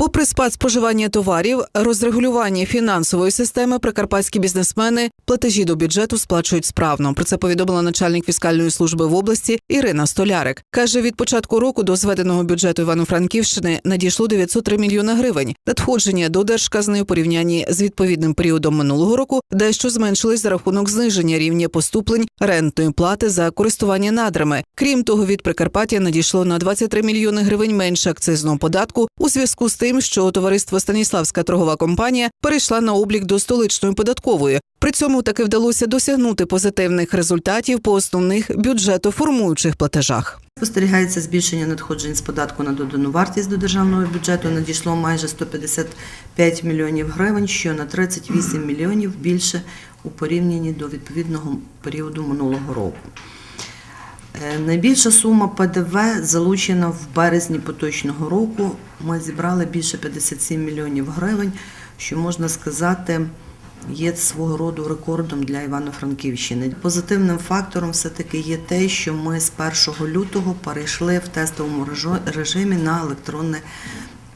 Попри спад споживання товарів, розрегулювання фінансової системи, прикарпатські бізнесмени платежі до бюджету сплачують справно. Про це повідомила начальник фіскальної служби в області Ірина Столярик. каже, від початку року до зведеного бюджету Івано-Франківщини надійшло 903 мільйона гривень. Надходження до держказни у порівнянні з відповідним періодом минулого року дещо зменшились за рахунок зниження рівня поступлень рентної плати за користування надрами. Крім того, від Прикарпаття надійшло на 23 мільйони гривень менше акцизного податку у зв'язку з тим, що товариство Станіславська торгова компанія перейшла на облік до столичної податкової. При цьому таки вдалося досягнути позитивних результатів по основних бюджетоформуючих платежах. Спостерігається збільшення надходжень з податку на додану вартість до державного бюджету. Надійшло майже 155 мільйонів гривень, що на 38 мільйонів більше у порівнянні до відповідного періоду минулого року. Е, Найбільша сума ПДВ залучена в березні поточного року. Ми зібрали більше 57 мільйонів гривень, що можна сказати. Є свого роду рекордом для Івано-Франківщини. Позитивним фактором все-таки є те, що ми з 1 лютого перейшли в тестовому режимі на електронне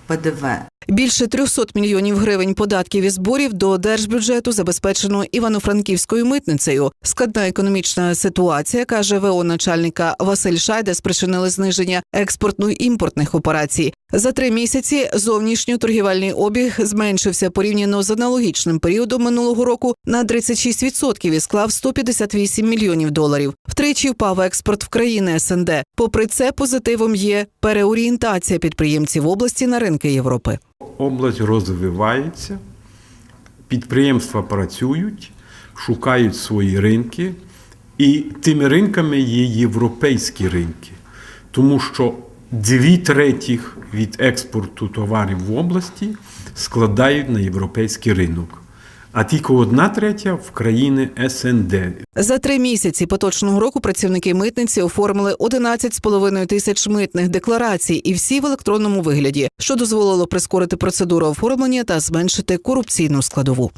ПДВ. Більше 300 мільйонів гривень податків і зборів до держбюджету забезпечено Івано-Франківською митницею. Складна економічна ситуація, каже ВО начальника Василь Шайда, спричинили зниження експортно-імпортних операцій. За три місяці зовнішньоторгівельний обіг зменшився порівняно з аналогічним періодом минулого року на 36% і склав 158 мільйонів доларів. Втричі впав експорт в країни СНД. Попри це, позитивом є переорієнтація підприємців області на ринки Європи. Область розвивається, підприємства працюють, шукають свої ринки, і тими ринками є європейські ринки, тому що дві третіх від експорту товарів в області складають на європейський ринок, а тільки одна третя в країни СНД. За три місяці поточного року працівники митниці оформили 11,5 тисяч митних декларацій, і всі в електронному вигляді, що дозволило прискорити процедуру оформлення та зменшити корупційну складову.